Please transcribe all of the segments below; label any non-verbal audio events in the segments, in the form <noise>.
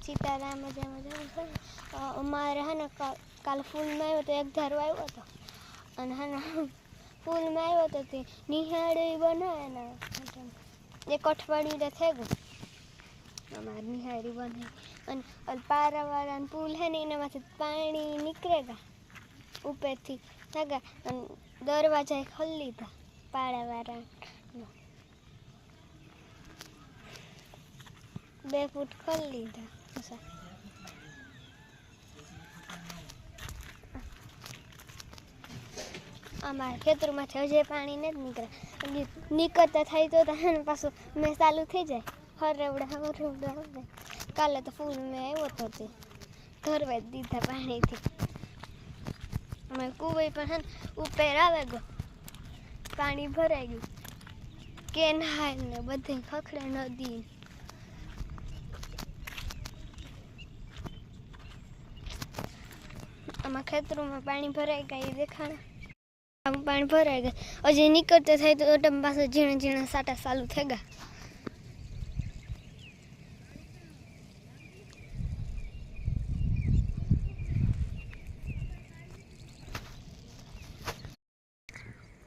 સીતારામ મજા મજા અમારે હે ને કાલ ફૂલમાં આવ્યો તો એક ધારો આવ્યો હતો. અને હે <laughs> ફૂલમાં આવ્યો તો તે નિહાળી બનાવે ને. એક અઠવાડિયું થઈ ગયું. અમારે નિહાળી બને અને પારાવાળા પારાવાળાનો પુલ હે ને એનામાંથી પાણી નીકળે ગા. ઉપરથી થગા અને દરવાજા ખોલી લીધા પારાવાળા બે ફૂટ ખોલી લીધા. અચ્છા. અમારા છે હજી પાણી નથી નીકળે. નીકળતા થાય તો તાને પાછું મેં ચાલુ થઈ જાય. હરવડા હરવડા કાલે તો ફૂલ મેં આવ્યો તો તે ધરવા દીધા પાણીથી. અમે કુવાઈ પણ ઉપર આવે ગયો. પાણી ભરાઈ ગયું. કેનાલ ને બધે ખખડે નદી ખેતરોમાં પાણી ભરાઈ ગયા એ દેખાણા આમાં પાણી ભરાઈ ગયા હજી નીકળતે થાય તો ઓટમ પાસે ઝીણા ઝીણા સાટા ચાલુ થઈ ગયા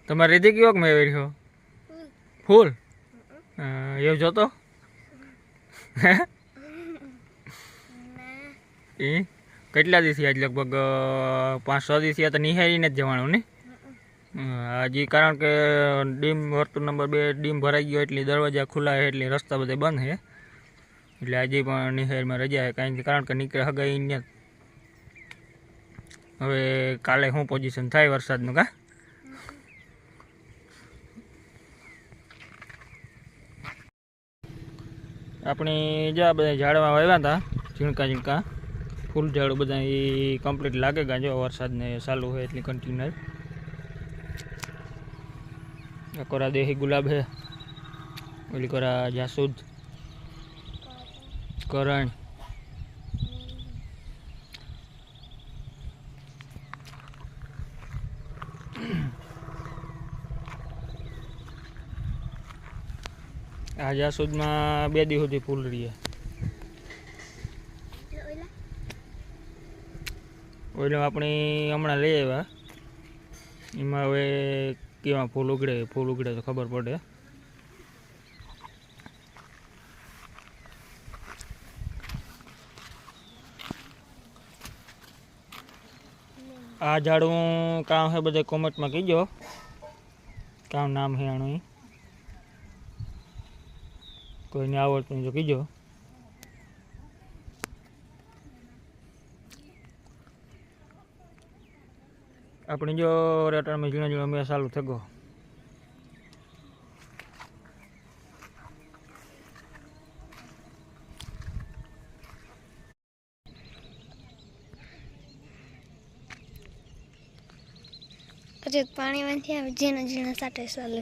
તમારે રીતિ કેવો મેં રહ્યો ફૂલ અ, એવું જોતો હે એ કેટલા દિવસથી આજ લગભગ પાંચ છ દિવસથી આ તો નિહાળીને જ જવાનું ને? હજી કારણ કે ડીમ વર્તુળ નંબર બે ડીમ ભરાઈ ગયો એટલે દરવાજા ખુલ્લા છે એટલે રસ્તા બધા બંધ છે. એટલે આજે પણ નિહાળમાં રજા છે. કારણ કે કારણ કે નીકળે હગાઈ અહીંયા હવે કાલે શું પોઝિશન થાય વરસાદનું કા? આપણે જ્યાં બધા ઝાડવા વાવ્યા હતા ઝીણકા ઝીણકા ફૂલ ઝાડ બધા એ કમ્પ્લીટ લાગે ગયા જો વરસાદને ચાલુ હોય એટલી કન્ટિન્યુઅસ કોરા દેહી ગુલાબ હે ઓલી કોરા જાસૂદ કરણ આ જાસૂદમાં બે દિવસ સુધી ફૂલ રહીએ ઓઈલો આપણે હમણાં લઈ આવ્યા એમાં હવે કેવા ફૂલ ઉગડે ફૂલ ઉગડે તો ખબર પડે આ ઝાડવું કામ છે બધે કોમેન્ટમાં કીજો કામ નામ છે આનું ઈ. કોઈને આવડતું હોય તો કીજો આપણે જો રેટાણમાં ઝીણા ઝીણા મેં ચાલુ થઈ પછી પાણીમાંથી આવે, ઝીણા ઝીણા સાટા ચાલુ